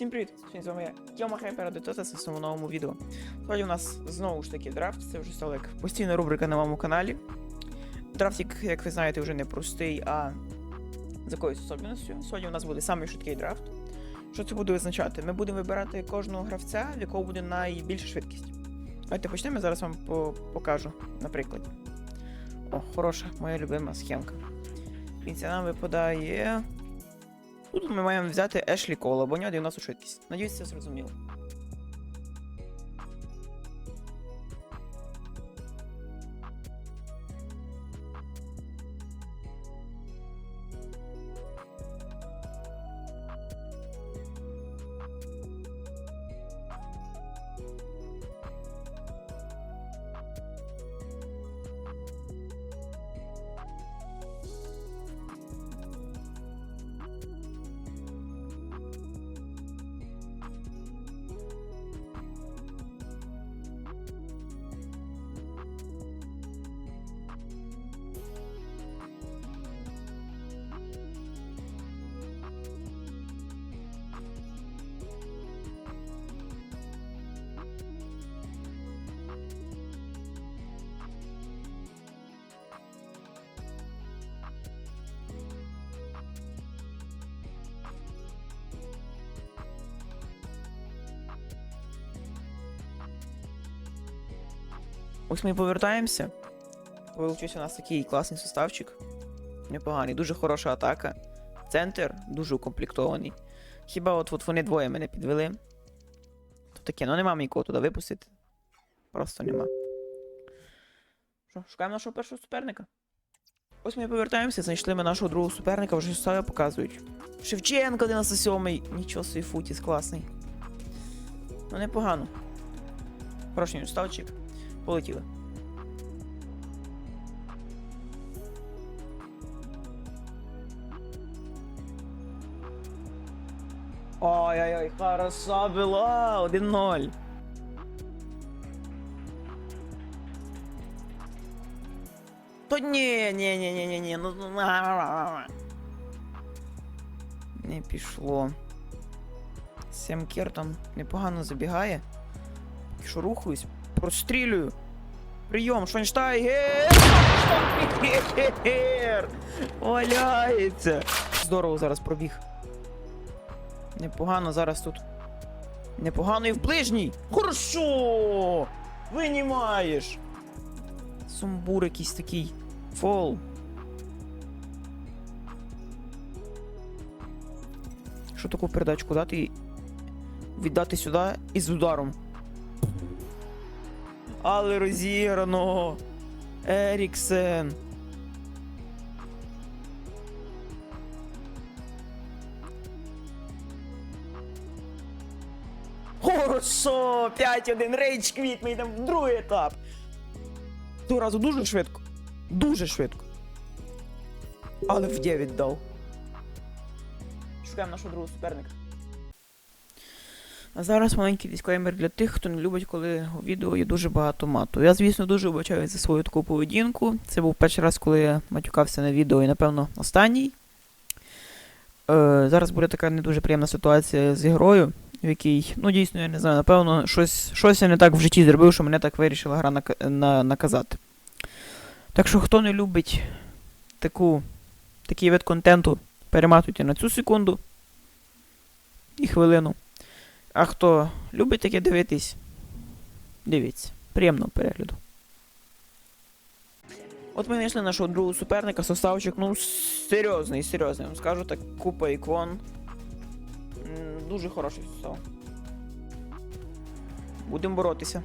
Всім привіт! Сьогодні з вами я, Тьома Хайпер, Детота, в своєму новому відео. Сьогодні у нас знову ж таки драфт, це вже стало як постійна рубрика на моєму каналі. Драфтик, як ви знаєте, вже не простий, а з якоюсь особливістю. Сьогодні у нас буде самий швидкий драфт. Що це буде означати? Ми будемо вибирати кожного гравця, в якого буде найбільша швидкість. Давайте почнемо, я зараз вам по- покажу на прикладі. О, хороша, моя любима схемка. Дивіться, нам випадає. Тут ми маємо взяти Ешлі Кола, бо у нього 90 швидкість. Надіюсь, це зрозуміло. Ось ми повертаємося. Получився у нас такий класний составчик. Непоганий, дуже хороша атака. Центр дуже укомплектований. Хіба от, от вони двоє мене підвели. То таке, ну нема нікого туди випустити. Просто нема. Що, шукаємо нашого першого суперника. Ось ми повертаємося, знайшли ми нашого другого суперника, вже стави показують. Шевченко 97-й. Нічого собі футіс, класний. Ну непогано. Хороший ставчик. Полетіли. Ой-ой-ой, хороша була! 1-0. То ні, ні, ні, ні, ні, ні, ну. ну, Не пішло. Семкер там непогано забігає. Якщо рухаюсь, прострілюю. Прийом, Швайнштайгер! Швайнштайгер! Валяється! Здорово зараз пробіг. Непогано зараз тут. Непогано і в ближній! Хорошо! Винімаєш! Сумбур якийсь такий. Фол. Що таку передачку дати віддати сюди і з ударом. Але розіграно. Еріксен. Хорошо! 5-1 рейдж квіт, ми йдемо в другий етап. Того разу дуже швидко. Дуже швидко. Але в 9 дав. Шукаємо нашого другого суперника. А зараз маленький дисклеймер для тих, хто не любить, коли у відео є дуже багато мату. Я, звісно, дуже вибачаю за свою таку поведінку. Це був перший раз, коли я матюкався на відео і, напевно, останній. Е, зараз буде така не дуже приємна ситуація з ігрою, в якій, ну, дійсно, я не знаю, напевно, щось, щось я не так в житті зробив, що мене так вирішила гра нака- на, наказати. Так що, хто не любить таку, такий вид контенту, перематуйте на цю секунду і хвилину. А хто любить таке дивитись, дивіться. Приємного перегляду. От ми знайшли нашого другого суперника, составчик, ну, серйозний, серйозний. Вам скажу так, купа ікон. Дуже хороший состав. Будемо боротися.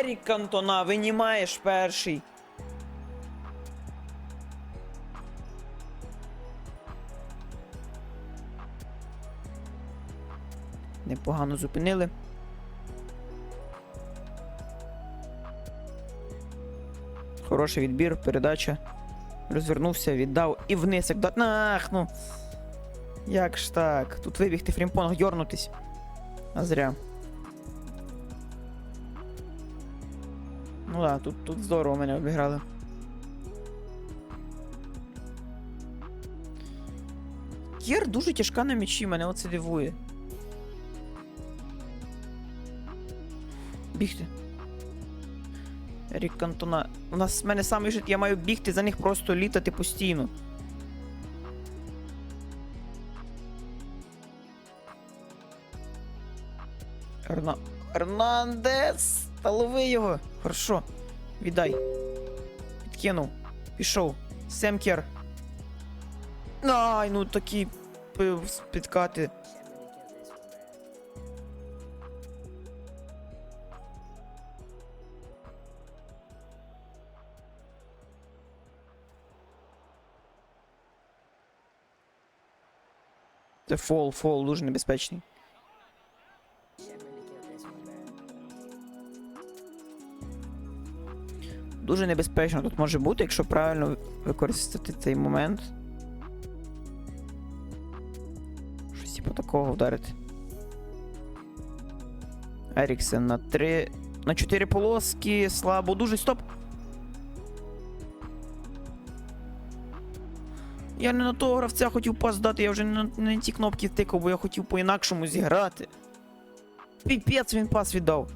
Ерік Кантона, винімаєш перший. Непогано зупинили. Хороший відбір, передача. Розвернувся, віддав і вниз, як да. Ах, ну. Як ж так? Тут вибігти фрімпонг, дьорнутись. А зря. Ну да, тут, тут здорово мене обіграли. Кєр дуже тяжка на м'ячі, мене оце дивує. Бігти. Рік Кантона. У нас в мене самий жит, я маю бігти за них просто літати постійно. Ерна... Ернандес! Та лови його! Хорошо. Віддай. Підкинув. Пішов. Семкер. Ай, ну такі підкати. Це фол, фол, дуже небезпечний. Дуже небезпечно тут може бути, якщо правильно використати цей момент. Щось типу такого вдарити. Еріксен на 3. На 4 полоски. Слабо. Дуже стоп. Я не на того гравця хотів пас дати, я вже не на, не на ті кнопки тикав, бо я хотів по-інакшому зіграти. Піпець він пас віддав.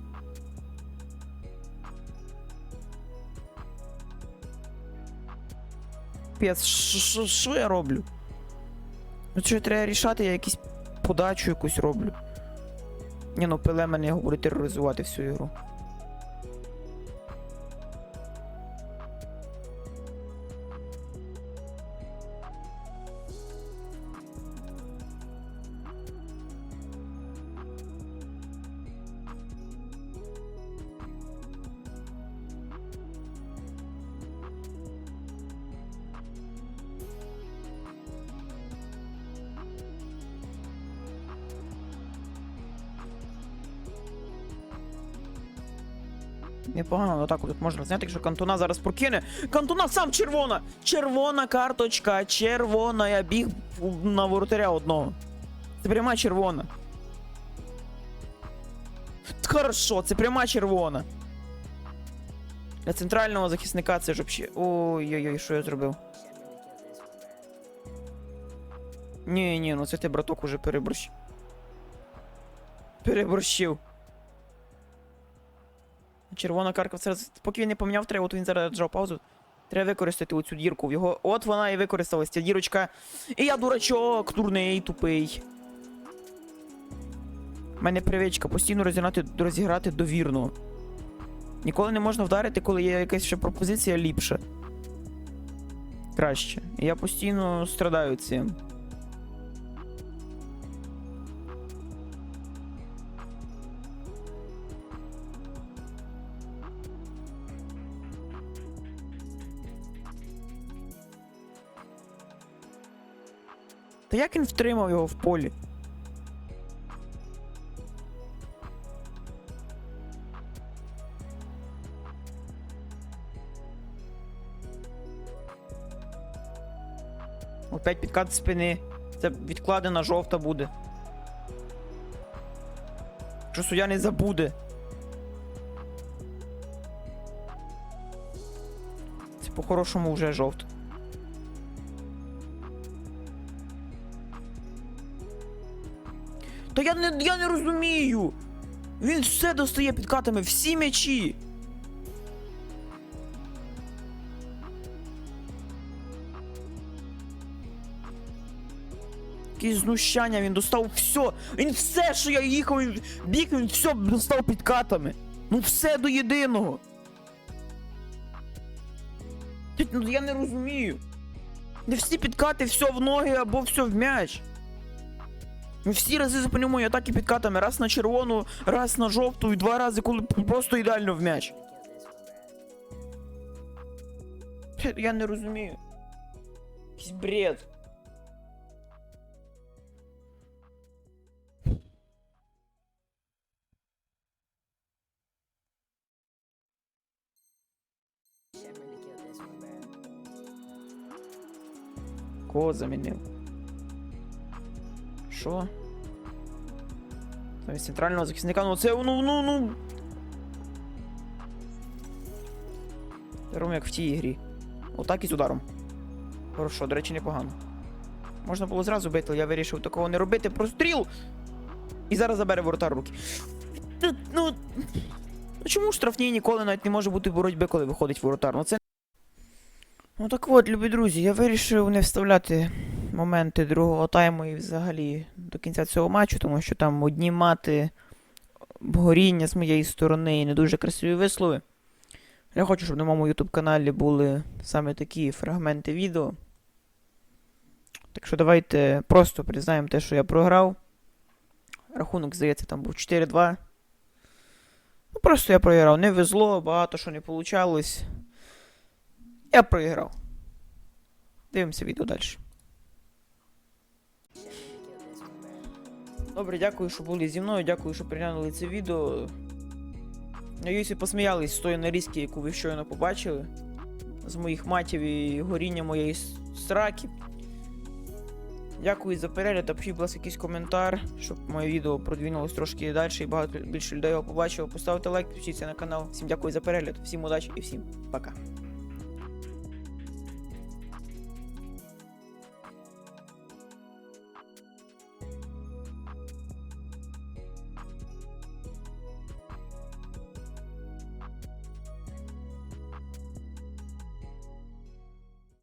Піпець, що- я роблю? Ну що треба рішати, я якусь подачу якусь роблю. Ні, ну пиле мене я буде тероризувати всю ігру. Непогано, отак тут можна зняти, якщо кантуна зараз прокине. Кантуна сам червона! Червона карточка, червона. Я біг на воротаря одного. Це пряма червона. Хорошо, це пряма червона. Для центрального захисника це ж взагалі. Ой-ой-ой, що я зробив? Ні, ні, ну це ти, браток, уже переборщив. Переборщив. Червона карка це поки він не поміняв треба, от він зараз джав паузу. Треба використати оцю дірку в його. От вона і використалась, ця дірочка. І я дурачок, дурний, тупий. У мене привичка постійно розіграти, розіграти довірно. Ніколи не можна вдарити, коли є якась ще пропозиція ліпша. Краще. Я постійно страдаю цим. Та як він втримав його в полі? Опять підкат спини. Це відкладена жовта буде. Що суддя не забуде. Це по-хорошому вже жовта. Я не, я не розумію. Він все достає підкатами, всі м'ячі. Якісь знущання, він достав все. Він все, що я їхав, він біг, він все достав підкатами. Ну все до єдиного. Ну я не розумію. Не всі підкати, все в ноги або все в м'яч. Ну, Всі рази прямою атаки підкатами, раз на червону, раз на жовту і два рази, коли просто ідеально в м'яч. Я не розумію. Якийсь бред. Кого замінив? Хорошо. Замість центрального захисника, ну це ну ну ну. Ром як в тій грі. Отак і з ударом. Хорошо, до речі, непогано. Можна було зразу бити, але я вирішив такого не робити. Простріл! І зараз забере воротар руки. Ну. Ну чому в штрафній ніколи навіть не може бути боротьби, коли виходить воротар? Ну це. Ну так от, любі друзі, я вирішив не вставляти моменти другого тайму і взагалі до кінця цього матчу, тому що там одні мати горіння з моєї сторони і не дуже красиві вислови. Я хочу, щоб на моєму YouTube каналі були саме такі фрагменти відео. Так що давайте просто признаємо те, що я програв. Рахунок, здається, там був 4-2. Ну, просто я програв. Не везло, багато що не вийшло. Я програв. Дивимося відео далі. Добре, дякую, що були зі мною. Дякую, що приглянули це відео. Надіюсь, ви посміялись з тої нарізки, яку ви щойно побачили. З моїх матів і горіння моєї с- сраки. Дякую за перегляд. Та пишіть, будь ласка, якийсь коментар, щоб моє відео продвинулось трошки далі і багато більше людей його побачило. Поставте лайк, підпишіться на канал. Всім дякую за перегляд, всім удачі і всім пока.